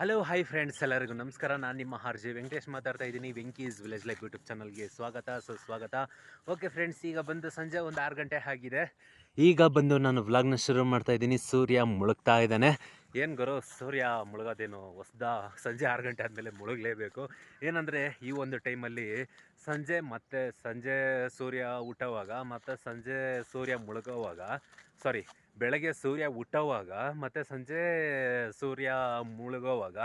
Hello hi friends ಎಲ್ಲರಿಗೂ ನಮಸ್ಕಾರ. ನಾನು ನಿಮ್ಮ ಆರ್ ವೆಂಕಟೇಶ್ ಮಾತಾಡ್ತಾ ಇದ್ದೀನಿ, ವೆಂಕೀಸ್ ವಿಲೇಜ್ ಲೈಫ್ ಯೂಟ್ಯೂಬ್ ಚಾನಲ್ಗೆ ಸ್ವಾಗತ ಸುಸ್ವಾಗತ ಓಕೆ ಫ್ರೆಂಡ್ಸ್ ಈಗ ಬಂದು ಸಂಜೆ ಒಂದು ಆರು ಗಂಟೆ ಆಗಿದೆ. ಈಗ ಬಂದು ನಾನು ವ್ಲಾಗ್ನ ಶುರು ಮಾಡ್ತಾ ಇದ್ದೀನಿ. ಸೂರ್ಯ ಮುಳುಗ್ತಾ ಇದ್ದಾನೆ. ಏನು ಗುರು? ಸೂರ್ಯ ಮುಳುಗೋದೇನು ಹೊಸ್ದ? ಸಂಜೆ ಆರು ಗಂಟೆ ಆದಮೇಲೆ ಮುಳುಗಲೇಬೇಕು. ಏನಂದರೆ ಈ ಒಂದು ಟೈಮಲ್ಲಿ ಸಂಜೆ ಮತ್ತು ಸಂಜೆ ಸೂರ್ಯ ಹುಟ್ಟೋವಾಗ ಮತ್ತು ಸಂಜೆ ಸೂರ್ಯ ಮುಳುಗೋವಾಗ ಸಾರಿ ಬೆಳಗ್ಗೆ ಸೂರ್ಯ ಹುಟ್ಟೋವಾಗ ಮತ್ತು ಸಂಜೆ ಸೂರ್ಯ ಮುಳುಗೋವಾಗ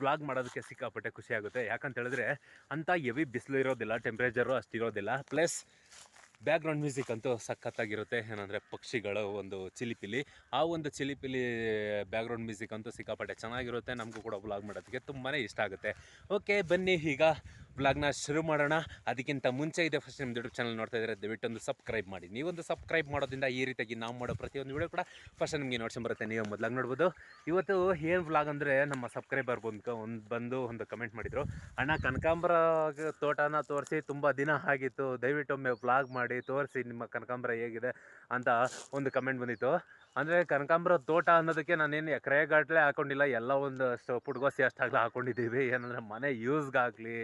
ವ್ಲಾಗ್ ಮಾಡೋದಕ್ಕೆ ಸಿಕ್ಕಾಪಟ್ಟೆ ಖುಷಿ ಆಗುತ್ತೆ. ಯಾಕಂತ ಹೇಳಿದ್ರೆ ಅಂಥ ಎವಿ ಬಿಸಿಲು ಇರೋದಿಲ್ಲ ಟೆಂಪ್ರೇಚರು ಅಷ್ಟಿರೋದಿಲ್ಲ ಪ್ಲಸ್ ಬ್ಯಾಕ್ಗ್ರೌಂಡ್ ಮ್ಯೂಸಿಕ್ ಅಂತೂ ಸಖತ್ತಾಗಿರುತ್ತೆ. ಏನಂದರೆ ಪಕ್ಷಿಗಳು ಒಂದು ಚಿಲಿಪಿಲಿ. ಆ ಒಂದು ಚಿಲಿಪಿಲಿ ಬ್ಯಾಕ್ಗ್ರೌಂಡ್ ಮ್ಯೂಸಿಕ್ ಅಂತೂ ಸಿಕ್ಕಾಪಟ್ಟೆ ಚೆನ್ನಾಗಿರುತ್ತೆ. ನಮಗೂ ಕೂಡ ಬ್ಲಾಗ್ ಮಾಡೋದಕ್ಕೆ ತುಂಬಾ ಇಷ್ಟ ಆಗುತ್ತೆ. ಓಕೆ ಬನ್ನಿ ಈಗ ವ್ಲಾಗ್ನ ಶುರು ಮಾಡೋಣ. ಅದಕ್ಕಿಂತ ಮುಂಚೆ ಇದೆ ಫಸ್ಟ್ ನಿಮ್ಮ ಯೂಟ್ಯೂಬ್ ಚಾನಲ್ ನೋಡ್ತಾ ಇದ್ದಾರೆ ದಯವಿಟ್ಟೊಂದು ಸಬ್ಸ್ಕ್ರೈಬ್ ಮಾಡಿ. ನೀವೊಂದು ಸಬ್ಸ್ಕ್ರೈಬ್ ಮಾಡೋದ್ರಿಂದ ಈ ರೀತಿಯಾಗಿ ನಾವು ಮಾಡೋ ಪ್ರತಿಯೊಂದು ವಿಡಿಯೋ ಕೂಡ ಫಸ್ಟ್ ನಿಮಗೆ ನೋಡ್ಸ್ಕೊಂಡ್ ಬರುತ್ತೆ. ನೀವು ಮೊದಲಾಗಿ ನೋಡ್ಬೋದು. ಇವತ್ತು ಏನು ವ್ಲಾಗ್ ಅಂದರೆ ನಮ್ಮ ಸಬ್ಸ್ಕ್ರೈಬರ್ ಬಂದು ಒಂದು ಬಂದು ಒಂದು ಕಮೆಂಟ್ ಮಾಡಿದರು. ಅಣ್ಣ ಕನಕಾಂಬರ ತೋಟನ ತೋರಿಸಿ ತುಂಬ ದಿನ ಆಗಿತ್ತು. ದಯವಿಟ್ಟು ಒಮ್ಮೆ ವ್ಲಾಗ್ ಮಾಡಿ, ತೋರಿಸಿ ನಿಮ್ಮ ಕನಕಾಂಬರ ಹೇಗಿದೆ ಅಂತ ಒಂದು ಕಮೆಂಟ್ ಬಂದಿತ್ತು. ಅಂದರೆ ಕನಕಾಂಬರ ತೋಟ ಅನ್ನೋದಕ್ಕೆ ನಾನೇನು ಎಕರೆಗಟ್ಟಲೆ ಹಾಕೊಂಡಿಲ್ಲ, ಎಲ್ಲ ಒಂದಷ್ಟು ಪುಟ್ಗೋಸಿ ಅಷ್ಟಾಗಲೇ ಹಾಕೊಂಡಿದ್ದೀವಿ. ಏನಂದರೆ ಮನೆ ಯೂಸ್ಗಾಗಲಿ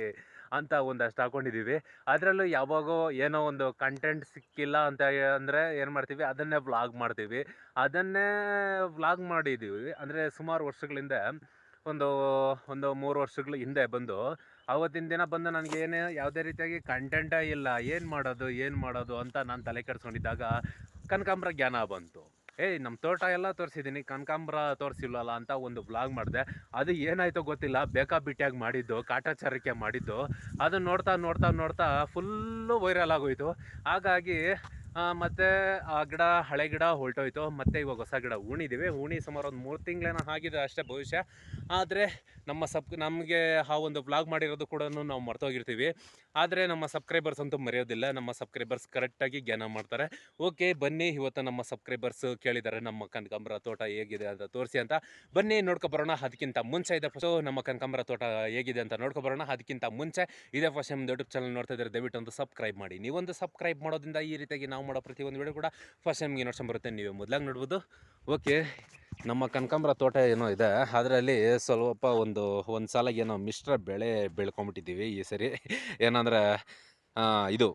ಅಂತ ಒಂದಷ್ಟು ಹಾಕೊಂಡಿದ್ದೀವಿ. ಅದರಲ್ಲೂ ಯಾವಾಗೋ ಏನೋ ಒಂದು ಕಂಟೆಂಟ್ ಸಿಕ್ಕಿಲ್ಲ ಅಂತ ಅಂದರೆ ಏನು ಮಾಡ್ತೀವಿ? ಅದನ್ನೇ ವ್ಲಾಗ್ ಮಾಡ್ತೀವಿ. ಅದನ್ನೇ ವ್ಲಾಗ್ ಮಾಡಿದ್ದೀವಿ. ಅಂದರೆ ಸುಮಾರು ವರ್ಷಗಳಿಂದ, ಒಂದು ಒಂದು ಮೂರು ವರ್ಷಗಳ ಹಿಂದೆ ಬಂದು, ಅವತ್ತಿನ ದಿನ ಬಂದು ನನಗೆ ಯಾವುದೇ ರೀತಿಯಾಗಿ ಕಂಟೆಂಟೇ ಇಲ್ಲ. ಏನು ಮಾಡೋದು? ಏನು ಮಾಡೋದು? ಅಂತ ನಾನು ತಲೆ ಕೆಡಿಸ್ಕೊಂಡಿದ್ದಾಗ ಕನಕಾಂಬ್ರ ಜ್ಞಾನ ಬಂತು. ಏಯ್ ನಮ್ಮ ತೋಟ ಎಲ್ಲ ತೋರಿಸಿದ್ದೀನಿ ಕನಕಾಂಬ್ರ ತೋರಿಸಿಲ್ವಲ್ಲ ಅಂತ ಒಂದು ಬ್ಲಾಗ್ ಮಾಡಿದೆ. ಅದು ಏನಾಯಿತೋ ಗೊತ್ತಿಲ್ಲ ಬೇಕಾಬಿಟ್ಟಿಯಾಗಿ ಮಾಡಿದ್ದು ಕಾಟಾಚಾರಕ್ಕೆ ಮಾಡಿದ್ದು. ಅದನ್ನ ನೋಡ್ತಾ ನೋಡ್ತಾ ನೋಡ್ತಾ ಫುಲ್ಲು ವೈರಲ್ ಆಗೋಯ್ತು. ಹಾಗಾಗಿ ಮತ್ತೆ ಆ ಗಿಡ, ಹಳೆ ಗಿಡ ಹೊರಟೋಯ್ತು ಮತ್ತೆ ಇವಾಗ ಹೊಸ ಗಿಡ ಉಣಿದ್ದೀವಿ ಉಣಿ ಸುಮಾರು ಒಂದು ಮೂರು ತಿಂಗಳೇನ ಆಗಿದೆ ಅಷ್ಟೇ ಭವಿಷ್ಯ. ಆದರೆ ನಮ್ಮ ಸಬ್, ನಮಗೆ ಆ ಒಂದು ವ್ಲಾಗ್ ಮಾಡಿರೋದು ಕೂಡ ನಾವು ಮರ್ತೋಗಿರ್ತೀವಿ. ಆದರೆ ನಮ್ಮ ಸಬ್ಸ್ಕ್ರೈಬರ್ಸ್ ಅಂತೂ ಮರೆಯೋದಿಲ್ಲ. ನಮ್ಮ ಸಬ್ಸ್ಕ್ರೈಬರ್ಸ್ ಕರೆಕ್ಟಾಗಿ ಜ್ಞಾನ ಮಾಡ್ತಾರೆ. ಓಕೆ, ಬನ್ನಿ, ಇವತ್ತು ನಮ್ಮ ಸಬ್ಸ್ಕ್ರೈಬರ್ಸ್ ಕೇಳಿದ್ದಾರೆ ನಮ್ಮ ಕನಕಾಂಬರ ತೋಟ ಹೇಗಿದೆ ಅಂತ ತೋರಿಸಿ ಅಂತ. ಬನ್ನಿ ನೋಡ್ಕೊಬರೋಣ ಅದಕ್ಕಿಂತ ಮುಂಚೆ ಇದೆ ಫಸ್ಟು ನಮ್ಮ ಕನಕಾಂಬರ ತೋಟ ಹೇಗಿದೆ ಅಂತ ನೋಡ್ಕೊಬರೋಣ ಅದಕ್ಕಿಂತ ಮುಂಚೆ ಇದೇ ಫಸ್ಟ್ ನಮ್ಮ ಯೂಟ್ಯೂಬ್ ಚಾನಲ್ ನೋಡ್ತಾ ಇದ್ದಾರೆ ದಯವಿಟ್ಟು ಒಂದು ಸಬ್ಸ್ಕ್ರೈಬ್ ಮಾಡಿ. ನೀವೊಂದು ಸಬ್ಸ್ಕ್ರೈಬ್ ಮಾಡೋದ್ರಿಂದ ಈ ರೀತಿಯಾಗಿ ನಾವು ಮಾಡೋ ಪ್ರತಿಯೊಂದು ವಿಡಿಯೋ ಕೂಡ ಫಸ್ಟ್ ನಿಮಗೆ ನೋಡ್ಸ್ಕೊಂಡ್ ಬರುತ್ತೆ. ನೀವು ಮೊದಲಾಗಿ ನೋಡ್ಬೋದು. ಓಕೆ ನಮ್ಮ ಕನಕಾಂಬರ ತೋಟ ಏನೋ ಇದೆ. ಅದರಲ್ಲಿ ಸ್ವಲ್ಪ ಒಂದು ಒಂದು ಸಲ ಏನೋ ಮಿಶ್ರ ಬೆಳೆ ಬೆಳ್ಕೊಂಬಿಟ್ಟಿದ್ದೀವಿ ಈ ಸರಿ. ಏನಂದರೆ ಇದು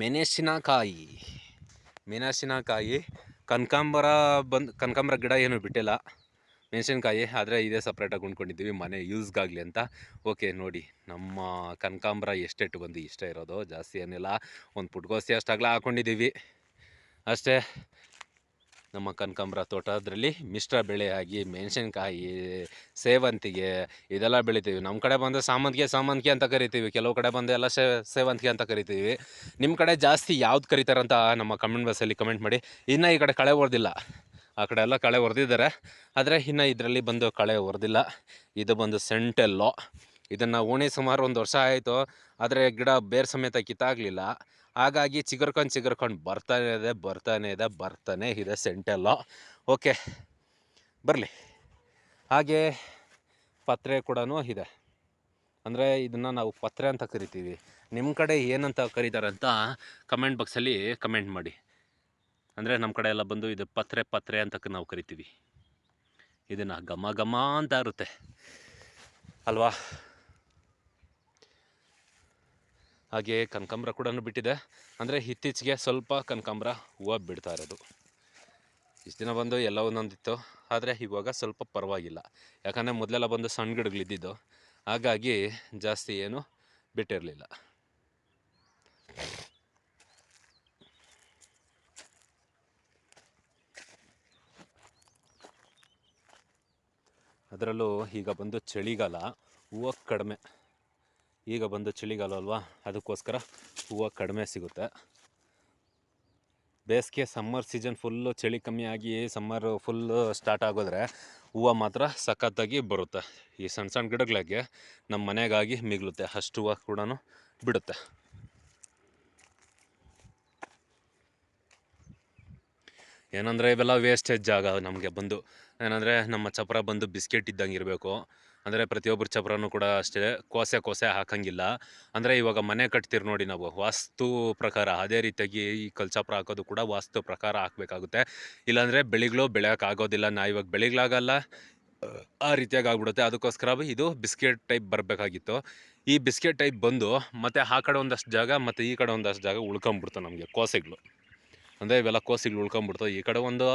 ಮೆಣಸಿನಕಾಯಿ. ಮೆಣಸಿನಕಾಯಿ, ಕನಕಾಂಬರ ಬಂದು, ಕನಕಾಂಬರ ಗಿಡ ಏನು ಬಿಟ್ಟಿಲ್ಲ. ಮೆಣಸಿನ್ಕಾಯಿ ಆದರೆ ಇದೇ ಸಪ್ರೇಟಾಗಿ ಉಂಡ್ಕೊಂಡಿದ್ದೀವಿ ಮನೆ ಯೂಸ್ಗಾಗಲಿ ಅಂತ. ಓಕೆ ನೋಡಿ, ನಮ್ಮ ಕನಕಾಂಬ್ರ ಎಷ್ಟೆಟ್ಟು ಬಂದು ಇಷ್ಟ ಇರೋದು, ಜಾಸ್ತಿ ಏನಿಲ್ಲ. ಒಂದು ಪುಟ್ಗೋಸಿ ಅಷ್ಟಾಗಲ ಹಾಕ್ಕೊಂಡಿದ್ದೀವಿ ಅಷ್ಟೇ. ನಮ್ಮ ಕನಕಾಂಬ್ರ ತೋಟದಲ್ಲಿ ಮಿಶ್ರ ಬೆಳೆಯಾಗಿ ಮೆಣಸಿನ್ಕಾಯಿ, ಸೇವಂತಿಗೆ ಇದೆಲ್ಲ ಬೆಳಿತೀವಿ. ನಮ್ಮ ಕಡೆ ಬಂದು ಸಾಮಂತಿಗೆ ಸಾಮಂತಿಗೆ ಅಂತ ಕರಿತೀವಿ. ಕೆಲವು ಕಡೆ ಬಂದು ಎಲ್ಲ ಸೇವಂತಿಗೆ ಅಂತ ಕರಿತೀವಿ. ನಿಮ್ಮ ಕಡೆ ಜಾಸ್ತಿ ಯಾವ್ದು ಕರಿತಾರಂತ ನಮ್ಮ ಕಮೆಂಟ್ ಬಾಕ್ಸಲ್ಲಿ ಕಮೆಂಟ್ ಮಾಡಿ. ಇನ್ನು ಈ ಕಡೆ ಕಳೆ ಹೊಡೆದಿಲ್ಲ ಆ ಕಡೆ ಎಲ್ಲ ಕಳೆ ಹೊಡೆದಿದ್ದಾರೆ ಆದರೆ ಇನ್ನು ಇದರಲ್ಲಿ ಬಂದು ಕಳೆ ಹೊರೆದಿಲ್ಲ ಇದು ಬಂದು ಸೆಂಟೆಲ್ಲೋ. ಇದನ್ನು ಓಣಿ ಸುಮಾರು ಒಂದು ವರ್ಷ ಆಯಿತು. ಆದರೆ ಗಿಡ ಬೇರೆ ಸಮೇತ ಕಿತ್ತಾಗಲಿಲ್ಲ. ಹಾಗಾಗಿ ಚಿಗರ್ಕೊಂಡು ಚಿಗರ್ಕೊಂಡು ಬರ್ತಾನೆ ಇದೆ ಬರ್ತಾನೆ ಇದೆ ಬರ್ತಾನೆ ಇದೆ ಸೆಂಟೆಲ್ಲೋ. ಓಕೆ, ಬರಲಿ. ಹಾಗೆ ಪತ್ರೆ ಕೂಡ ಇದೆ. ಅಂದರೆ ಇದನ್ನು ನಾವು ಪತ್ರೆ ಅಂತ ಕರಿತೀವಿ. ನಿಮ್ಮ ಕಡೆ ಏನಂತ ಕರೀತಾರೆ ಅಂತ ಕಮೆಂಟ್ ಬಾಕ್ಸಲ್ಲಿ ಕಮೆಂಟ್ ಮಾಡಿ. ಅಂದರೆ ನಮ್ಮ ಕಡೆ ಎಲ್ಲ ಬಂದು ಇದು ಪತ್ರೆ ಪತ್ರೆ ಅಂತ ನಾವು ಕರಿತೀವಿ. ಇದನ್ನು ಘಮ ಘಮ ಅಂತ ಇರುತ್ತೆ ಅಲ್ವಾ? ಹಾಗೆ ಕನಕಾಂಬ್ರ ಕೂಡ ಬಿಟ್ಟಿದೆ. ಅಂದರೆ ಇತ್ತೀಚೆಗೆ ಸ್ವಲ್ಪ ಕನಕಾಂಬ್ರ ಹೂವು ಬಿಡ್ತಾ ಇರೋದು. ಇಷ್ಟು ದಿನ ಬಂದು ಎಲ್ಲ ಒಂದೊಂದಿತ್ತು. ಆದರೆ ಇವಾಗ ಸ್ವಲ್ಪ ಪರವಾಗಿಲ್ಲ. ಯಾಕಂದರೆ ಮೊದಲೆಲ್ಲ ಬಂದು ಸಣ್ಣ ಗಿಡಗಳಿದ್ದಿದ್ದು. ಹಾಗಾಗಿ ಜಾಸ್ತಿ ಏನು ಬಿಟ್ಟಿರಲಿಲ್ಲ. ಅದರಲ್ಲೂ ಈಗ ಬಂದು ಚಳಿಗಾಲ, ಹೂವು ಕಡಿಮೆ. ಈಗ ಬಂದು ಚಳಿಗಾಲ ಅಲ್ವಾ? ಅದಕ್ಕೋಸ್ಕರ ಹೂವು ಕಡಿಮೆ ಸಿಗುತ್ತೆ. ಬೇಸಿಗೆ ಸಮ್ಮರ್ ಸೀಸನ್ ಫುಲ್ಲು ಚಳಿ ಕಮ್ಮಿ ಆಗಿ ಸಮ್ಮರ್ ಫುಲ್ಲು ಸ್ಟಾರ್ಟ್ ಆಗೋದ್ರೆ ಹೂವು ಮಾತ್ರ ಸಖತ್ತಾಗಿ ಬರುತ್ತೆ. ಈ ಸಣ್ಣ ಸಣ್ಣ ಗಿಡಗಳಿಗೆ ನಮ್ಮ ಮನೆಗಾಗಿ ಮಿಗಲುತ್ತೆ. ಅಷ್ಟು ಹೂವು ಕೂಡ ಬಿಡುತ್ತೆ. ಏನಂದರೆ ಇವೆಲ್ಲ ವೇಸ್ಟೇಜ್ ಜಾಗ ನಮಗೆ ಬಂದು ಏನಂದರೆ ನಮ್ಮ ಚಪ್ರ ಬಂದು ಬಿಸ್ಕೆಟ್ ಇದ್ದಂಗೆ ಇರಬೇಕು. ಅಂದರೆ ಪ್ರತಿಯೊಬ್ಬರು ಚಪ್ರನೂ ಕೂಡ ಅಷ್ಟೇ ಕೋಸೆ ಕೋಸೆ ಹಾಕಂಗಿಲ್ಲ. ಅಂದರೆ ಇವಾಗ ಮನೆ ಕಟ್ತೀರಿ ನೋಡಿ ನಾವು, ವಾಸ್ತು ಪ್ರಕಾರ ಅದೇ ರೀತಿಯಾಗಿ ಈ ಕಲ್ ಚಪ್ರ ಹಾಕೋದು ಕೂಡ ವಾಸ್ತು ಪ್ರಕಾರ ಹಾಕಬೇಕಾಗುತ್ತೆ. ಇಲ್ಲಾಂದರೆ ಬೆಳಿಗ್ಳು ಬೆಳೆಯೋಕ್ಕಾಗೋದಿಲ್ಲ ನಾ ಇವಾಗ ಬೆಳಿಗ್ಲಾಗಲ್ಲ, ಆ ರೀತಿಯಾಗಿ ಆಗ್ಬಿಡುತ್ತೆ. ಅದಕ್ಕೋಸ್ಕರ ಇದು ಬಿಸ್ಕೆಟ್ ಟೈಪ್ ಬರಬೇಕಾಗಿತ್ತು. ಈ ಬಿಸ್ಕೆಟ್ ಟೈಪ್ ಬಂದು ಮತ್ತು ಆ ಕಡೆ ಒಂದಷ್ಟು ಜಾಗ ಮತ್ತು ಈ ಕಡೆ ಒಂದಷ್ಟು ಜಾಗ ಉಳ್ಕೊಂಬಿಡ್ತು ನಮಗೆ ಕೋಸೆಗಳು. ಅಂದರೆ ಇವೆಲ್ಲ ಕೋಸಿಗಳು ಉಳ್ಕೊಂಬಿಡ್ತು. ಈ ಕಡೆ ಒಂದು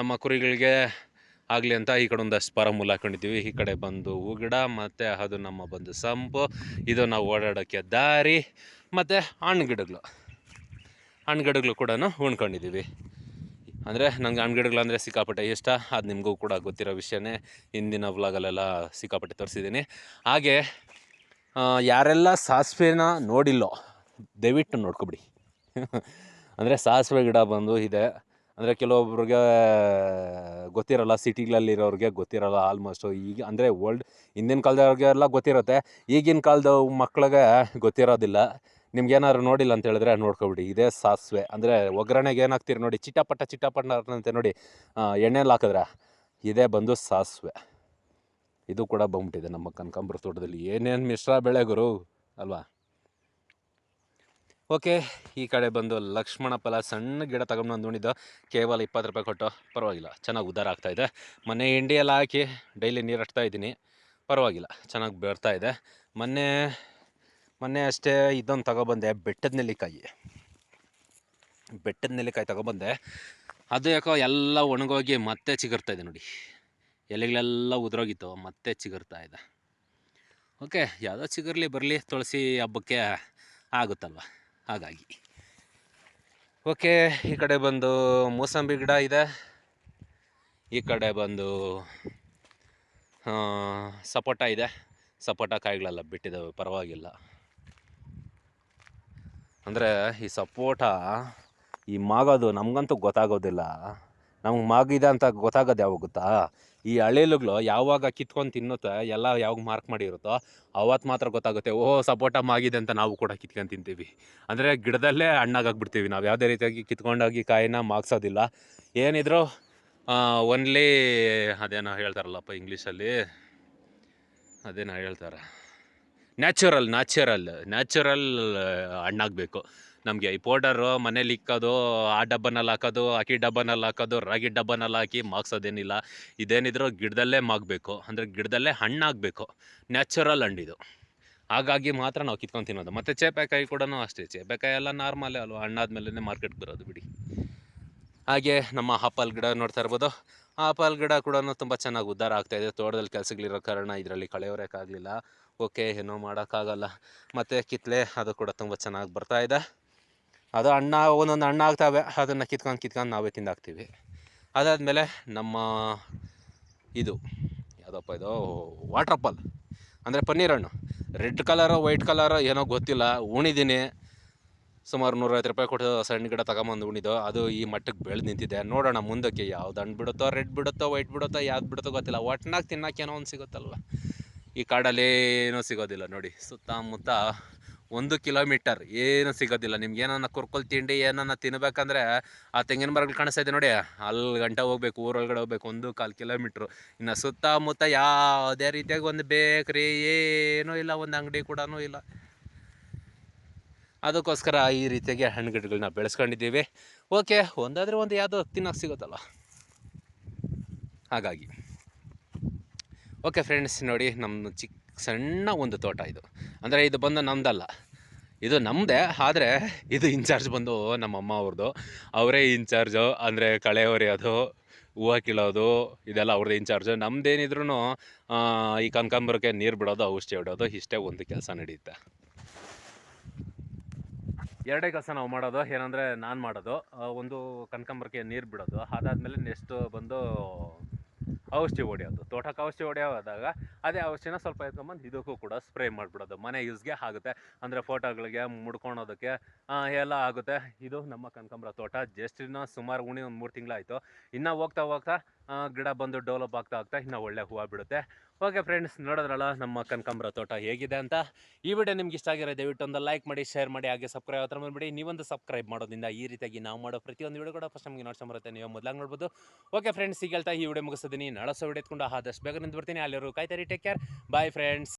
ನಮ್ಮ ಕುರಿಗಳಿಗೆ ಆಗಲಿ ಅಂತ ಈ ಕಡೆ ಒಂದಷ್ಟು ಪರಮೂಲ ಹಾಕೊಂಡಿದ್ದೀವಿ. ಈ ಕಡೆ ಬಂದು ಹೂ ಗಿಡ ಮತ್ತು ಅದು ನಮ್ಮ ಬಂದು ಸಂಪು. ಇದು ನಾವು ಓಡಾಡೋಕ್ಕೆ ದಾರಿ, ಮತ್ತು ಹಣ್ಣು ಗಿಡಗಳು ಹಣ್ಣು ಗಿಡಗಳು ಕೂಡ ಉಣ್ಕೊಂಡಿದ್ದೀವಿ. ಅಂದರೆ ನನಗೆ ಹಣ್ಣು ಗಿಡಗಳು ಅಂದರೆ ಸಿಕ್ಕಾಪಟ್ಟೆ ಇಷ್ಟ. ಅದು ನಿಮಗೂ ಕೂಡ ಗೊತ್ತಿರೋ ವಿಷಯನೇ. ಹಿಂದಿನ ವ್ಲಾಗಲ್ಲೆಲ್ಲ ಸಿಕ್ಕಾಪಟ್ಟೆ ತೋರಿಸಿದ್ದೀನಿ. ಹಾಗೆ ಯಾರೆಲ್ಲ ಸಾಸಿವೆನ ನೋಡಿಲ್ಲೋ, ದಯವಿಟ್ಟು ನೋಡ್ಕೊಬಿಡಿ. ಅಂದರೆ ಸಾಸಿವೆ ಗಿಡ ಬಂದು ಇದೆ. ಅಂದರೆ ಕೆಲವೊಬ್ರಿಗೆ ಗೊತ್ತಿರಲ್ಲ, ಸಿಟಿಗಳಲ್ಲಿರೋರಿಗೆ ಗೊತ್ತಿರಲ್ಲ ಆಲ್ಮೋಸ್ಟು ಈಗ ಅಂದರೆ ಓಲ್ಡ್ ಹಿಂದಿನ ಕಾಲದವ್ರಿಗೆಲ್ಲ ಗೊತ್ತಿರುತ್ತೆ. ಈಗಿನ ಕಾಲದ ಮಕ್ಳಿಗೆ ಗೊತ್ತಿರೋದಿಲ್ಲ. ನಿಮ್ಗೇನಾದ್ರು ನೋಡಿಲ್ಲ ಅಂತ ಹೇಳಿದ್ರೆ ನೋಡ್ಕೊಬಿಡಿ. ಇದೇ ಸಾಸಿವೆ. ಅಂದರೆ ಒಗ್ಗರಣೆಗೆ ಏನಾಗ್ತೀರಿ ನೋಡಿ, ಚಿಟ್ಟಪಟ್ಟ ಚಿಟಪಟ ಅಂತ ನೋಡಿ ಎಣ್ಣೆಲಿ ಹಾಕಿದ್ರೆ ಇದೇ ಬಂದು ಸಾಸಿವೆ. ಇದು ಕೂಡ ಬಂದ್ಬಿಟ್ಟಿದೆ ನಮ್ಮ ಕನಕಾಂಬರ ತೋಟದಲ್ಲಿ. ಏನೇನು ಮಿಶ್ರ ಬೆಳೆ ಗುರು? ಅಲ್ವಾ? ಓಕೆ, ಈ ಕಡೆ ಬಂದು ಲಕ್ಷ್ಮಣ ಫಲ ಸಣ್ಣ ಗಿಡ ತಗೊಂಡು ನೋಡಿದ್ದು ಕೇವಲ ಇಪ್ಪತ್ತು ರೂಪಾಯಿ ಕೊಟ್ಟು, ಪರವಾಗಿಲ್ಲ. ಚೆನ್ನಾಗಿ ಉದ್ದಾರ ಆಗ್ತಾಯಿದೆ ಮೊನ್ನೆ ಹಿಂಡಿಯೆಲ್ಲ ಹಾಕಿ ಡೈಲಿ ನೀರು ಹಟ್ತಾ ಇದ್ದೀನಿ. ಪರವಾಗಿಲ್ಲ, ಚೆನ್ನಾಗಿ ಬೆಳ್ತಾ ಇದೆ. ಮೊನ್ನೆ ಮೊನ್ನೆ ಅಷ್ಟೇ ಇದೊಂದು ತಗೊಬಂದೆ ಬೆಟ್ಟದ ನೆಲ್ಲಿಕಾಯಿ. ಬೆಟ್ಟದ ನೆಲ್ಲಿಕಾಯಿ ತಗೊಬಂದೆ ಅದು ಯಾಕೋ ಎಲ್ಲ ಒಣಗೋಗಿ ಮತ್ತೆ ಚಿಗುರ್ತಾ ಇದೆ ನೋಡಿ. ಎಲೆಗಳೆಲ್ಲ ಉದುರೋಗಿತ್ತು, ಮತ್ತೆ ಚಿಗುರ್ತಾ ಇದೆ. ಓಕೆ, ಯಾವುದೋ ಚಿಗುರ್ಲಿ, ಬರಲಿ, ತುಳಸಿ ಹಬ್ಬಕ್ಕೆ ಆಗುತ್ತಲ್ವ? ಹಾಗಾಗಿ. ಓಕೆ, ಈ ಕಡೆ ಬಂದು ಮೂಸಂಬಿ ಗಿಡ ಇದೆ. ಈ ಕಡೆ ಬಂದು ಸಪೋಟ ಇದೆ. ಸಪೋಟ ಕಾಯಿಗಳೆಲ್ಲ ಬಿಟ್ಟಿದ್ದಾವೆ, ಪರವಾಗಿಲ್ಲ. ಅಂದರೆ ಈ ಸಪೋಟ, ಈ ಮಾಗೋದು ನಮಗಂತೂ ಗೊತ್ತಾಗೋದಿಲ್ಲ. ನಮ್ಗೆ ಮಾಗಿದೆ ಅಂತ ಗೊತ್ತಾಗೋದು ಯಾವಾಗ ಗೊತ್ತಾ? ಈ ಹಳೇಲುಗಳು ಯಾವಾಗ ಕಿತ್ಕೊಂಡು ತಿನ್ನುತ್ತೆ, ಎಲ್ಲ ಯಾವಾಗ ಮಾರ್ಕ್ ಮಾಡಿರುತ್ತೋ ಅವತ್ತು ಮಾತ್ರ ಗೊತ್ತಾಗುತ್ತೆ, ಓಹೋ, ಸಪೋಟ ಆಗಿದೆ ಅಂತ ನಾವು ಕೂಡ ಕಿತ್ಕೊಂಡು ತಿಂತೀವಿ. ಅಂದರೆ ಗಿಡದಲ್ಲೇ ಹಣ್ಣಾಗಾಗ್ಬಿಡ್ತೀವಿ ನಾವು. ಯಾವುದೇ ರೀತಿಯಾಗಿ ಕಿತ್ಕೊಂಡೋಗಿ ಕಾಯಿನ ಮಾಗ್ಸೋದಿಲ್ಲ. ಏನಿದ್ರು ಒನ್ಲಿ ಅದೇನೋ ಹೇಳ್ತಾರಲ್ಲಪ್ಪ ಇಂಗ್ಲೀಷಲ್ಲಿ ಅದೇನೋ ಹೇಳ್ತಾರೆ. ನ್ಯಾಚುರಲ್ ನ್ಯಾಚುರಲ್ ನ್ಯಾಚುರಲ್ ಹಣ್ಣಾಗಬೇಕು. ನಮಗೆ ಈ ಪೌಡರು ಮನೇಲಿ ಇಕ್ಕೋದು, ಆ ಡಬ್ಬನಲ್ಲಿ ಹಾಕೋದು ಅಕ್ಕಿ ಡಬ್ಬನಲ್ಲಿ ಹಾಕೋದು, ರಾಗಿ ಡಬ್ಬನಲ್ಲಿ ಹಾಕಿ ಮಾಗ್ಸೋದೇನಿಲ್ಲ. ಇದೇನಿದ್ರು ಗಿಡದಲ್ಲೇ ಮಾಗಬೇಕು. ಅಂದರೆ ಗಿಡದಲ್ಲೇ ಹಣ್ಣಾಗಬೇಕು. ನ್ಯಾಚುರಲ್ ಹಣ್ಣಿದು ಹಾಗಾಗಿ ಮಾತ್ರ ನಾವು ಕಿತ್ಕೊಂಡು ತಿನ್ನೋದು. ಮತ್ತು ಚೇಪೆಕಾಯಿ ಕೂಡ ಅಷ್ಟೇ. ಚೇಪೆಕಾಯಿ ಎಲ್ಲ ನಾರ್ಮಲೇ ಅಲ್ವಾ? ಹಣ್ಣಾದ್ಮೇಲೆ ಮಾರ್ಕೆಟ್ಗೆ ಬರೋದು ಬಿಡಿ. ಹಾಗೆ ನಮ್ಮ ಆಪಲ್ ಗಿಡ ನೋಡ್ತಾ ಇರ್ಬೋದು. ಆಪಲ್ ಗಿಡ ಕೂಡ ತುಂಬ ಚೆನ್ನಾಗಿ ಉದ್ದಾರ ಆಗ್ತಾಯಿದೆ ತೋಟದಲ್ಲಿ ಕೆಲಸಗಳಿರೋ ಕಾರಣ ಇದರಲ್ಲಿ ಕಳೆ ಹೊರಕ್ಕಾಗಲಿಲ್ಲ ಓಕೆ, ಏನೋ ಮಾಡೋಕ್ಕಾಗಲ್ಲ. ಮತ್ತು ಕಿತ್ಲೆ, ಅದು ಕೂಡ ತುಂಬ ಚೆನ್ನಾಗಿ ಬರ್ತಾ ಇದೆ. ಅದು ಹಣ್ಣ ಒಂದೊಂದು ಹಣ್ಣು ಆಗ್ತಾವೆ, ಅದನ್ನು ಕಿತ್ಕೊಂಡು ಕಿತ್ಕೊಂಡು ನಾವೇ ತಿಂದಾಕ್ತೀವಿ. ಅದಾದಮೇಲೆ ನಮ್ಮ ಇದು, ಯಾವುದಪ್ಪ ಇದು ವಾಟ್ರ್ ಅಪ್ಪಲ್ ಅಂದರೆ ಪನ್ನೀರ್ ಹಣ್ಣು. ರೆಡ್ ಕಲರೋ ವೈಟ್ ಕಲರೋ ಏನೋ ಗೊತ್ತಿಲ್ಲ ಉಣಿದ್ದೀನಿ ಸುಮಾರು ನೂರೈವತ್ತು ರೂಪಾಯಿ ಕೊಟ್ಟು ಸಣ್ಣ ಗಿಡ ತಗೊಂಬಂದು ಉಣಿದು, ಅದು ಈ ಮಟ್ಟಕ್ಕೆ ಬೆಳೆದು ನಿಂತಿದೆ. ನೋಡೋಣ ಮುಂದಕ್ಕೆ ಯಾವ್ದು ಹಣ್ಣು ಬಿಡುತ್ತೋ ರೆಡ್ ಬಿಡುತ್ತೋ ವೈಟ್ ಬಿಡುತ್ತೋ, ಯಾವ್ದು ಬಿಡುತ್ತೋ ಗೊತ್ತಿಲ್ಲ. ಒಟ್ನಾಗ ತಿನ್ನಕ್ಕೆ ಏನೋ ಒಂದು ಸಿಗುತ್ತಲ್ವ? ಈ ಕಾಡಲ್ಲಿ ಏನೂ ಸಿಗೋದಿಲ್ಲ ನೋಡಿ. ಸುತ್ತಮುತ್ತ ಒಂದು ಕಿಲೋಮೀಟರ್ ಏನೂ ಸಿಗೋದಿಲ್ಲ. ನಿಮ್ಗೆ ಏನನ್ನ ಕುರ್ಕೊಲ್ ತಿಂಡಿ ಏನನ್ನ ತಿನ್ಬೇಕಂದ್ರೆ ಆ ತೆಂಗಿನ ಮರಗಳು ಕಾಣಿಸ್ತಾ ಇದೆ ನೋಡಿ. ಅಲ್ಲಿ ಗಂಟ ಹೋಗ್ಬೇಕು, ಊರೊಳಗಡೆ ಹೋಗ್ಬೇಕು, ಒಂದು ಕಾಲು ಕಿಲೋಮೀಟ್ರು. ಇನ್ನು ಸುತ್ತಮುತ್ತ ಯಾವುದೇ ರೀತಿಯಾಗಿ ಒಂದು ಬೇಕ್ರಿ ಏನೂ ಇಲ್ಲ, ಒಂದು ಅಂಗಡಿ ಕೂಡ ಇಲ್ಲ. ಅದಕ್ಕೋಸ್ಕರ ಈ ರೀತಿಯಾಗಿ ಹಣ್ಣು ಗಿಡಗಳನ್ನ ಬೆಳೆಸ್ಕೊಂಡಿದ್ದೀವಿ. ಓಕೆ, ಒಂದಾದರೆ ಒಂದು ಯಾವುದೋ ತಿನ್ನೋಕೆ ಸಿಗುತ್ತಲ್ಲ ಹಾಗಾಗಿ. ಓಕೆ ಫ್ರೆಂಡ್ಸ್, ನೋಡಿ ನಮ್ಮ ಚಿಕ್ಕ ಸಣ್ಣ ಒಂದು ತೋಟ ಇದು. ಅಂದರೆ ಇದು ಬಂದು ನಮ್ಮದಲ್ಲ ಇದು ನಮ್ಮದೇ ಆದರೆ ಇದು ಇನ್ಚಾರ್ಜ್ ಬಂದು ನಮ್ಮ ಅಮ್ಮ ಅವ್ರದ್ದು ಅವರೇ ಇನ್ಚಾರ್ಜು, ಅಂದರೆ ಕಳೆ ಹೊರೆಯೋದು ಹೂವು ಕೀಳೋದು, ಇದೆಲ್ಲ ಅವ್ರದ್ದು ಇನ್ಚಾರ್ಜು. ನಮ್ಮದೇನಿದ್ರು ಈ ಕನಕಾಂಬರಕ್ಕೆ ನೀರು ಬಿಡೋದು, ಔಷಧಿ ಬಿಡೋದು ಇಷ್ಟೇ ಒಂದು ಕೆಲಸ ನಡೆಯುತ್ತೆ. ಎರಡೇ ಕೆಲಸ ನಾವು ಮಾಡೋದು, ಏನಂದರೆ ನಾನು ಮಾಡೋದು. ಒಂದು ಕನಕಾಂಬರಕ್ಕೆ ನೀರು ಬಿಡೋದು. ಅದಾದಮೇಲೆ ನೆಕ್ಸ್ಟು ಬಂದು ಔಷಧಿ ಹೊಡೆಯೋದು, ತೋಟಕ್ಕೆ ಔಷಧಿ ಹೊಡೆಯೋದಾಗ ಅದೇ ಔಷಧಿನ ಸ್ವಲ್ಪ ಎತ್ಕೊಂಬಂದು ಇದಕ್ಕೂ ಕೂಡ ಸ್ಪ್ರೇ ಮಾಡಿಬಿಡೋದು. ಮನೆ ಯೂಸ್ಗೆ ಆಗುತ್ತೆ. ಅಂದರೆ ಫೋಟೋಗಳಿಗೆ ಮುಡ್ಕೊಳೋದಕ್ಕೆ ಎಲ್ಲ ಆಗುತ್ತೆ. ಇದು ನಮ್ಮ ಕನಕಾಂಬರ ತೋಟ. ಜಸ್ಟ್ ಇನ್ನೂ ಸುಮಾರು ಉಣಿ ಒಂದು ಮೂರು ತಿಂಗಳಾಯಿತು. ಇನ್ನೂ ಹೋಗ್ತಾ ಹೋಗ್ತಾ ಗಿಡ ಬಂದು ಡೆವಲಪ್ ಆಗ್ತಾ ಆಗ್ತಾ ಇನ್ನು ಒಳ್ಳೆ ಹೂವು ಬಿಡುತ್ತೆ. ಓಕೆ ಫ್ರೆಂಡ್ಸ್ ನೋಡೋದ್ರಲ್ಲ ನಮ್ಮ ಕನಕಾಂಬರ ತೋಟ ಹೇಗಿದೆ ಅಂತ? ಈ ವಿಡಿಯೋ ನಿಮ್ಗೆ ಇಷ್ಟ ಆಗಿರೋ ದಯವಿಟ್ಟು ಒಂದು ಲೈಕ್ ಮಾಡಿ ಶೇರ್ ಮಾಡಿ, ಹಾಗೆ ಸಬ್ಸ್ಕ್ರೈಬ್ ಹತ್ರ ಬಂದ್ಬಿಡಿ. ನೀವೊಂದು ಸಬ್ಸ್ಕ್ರೈಬ್ ಮಾಡೋದ್ರಿಂದ ಈ ರೀತಿಯಾಗಿ ನಾವು ಮಾಡೋ ಪ್ರತಿಯೊಂದು ವಿಡಿಯೋ ಕೂಡ ಫಸ್ಟ್ ನಮಗೆ ಬರುತ್ತೆ. ನೀವು ಮೊದಲಾಗಿ ನೋಡ್ಬೋದು. ಓಕೆ ಫ್ರೆಂಡ್ಸ್ ಈಗ ಹೇಳ್ತಾ ಈ ವಿಡಿಯೋ ಮುಗಿಸಿದ್ದೀನಿ. ನಾಳೆ ಸೊ ವಿಡಿಯೋ ಎತ್ಕೊಂಡು ಆದಷ್ಟು ಬೇಗ ನಿಂತು ಬರ್ತೀನಿ ಅಲ್ಲಿರೋ ಕಾಯ್ತಾರಿ ಟೇಕ್ ಕೇರ್ ಬಾಯ್ ಫ್ರೆಂಡ್ಸ್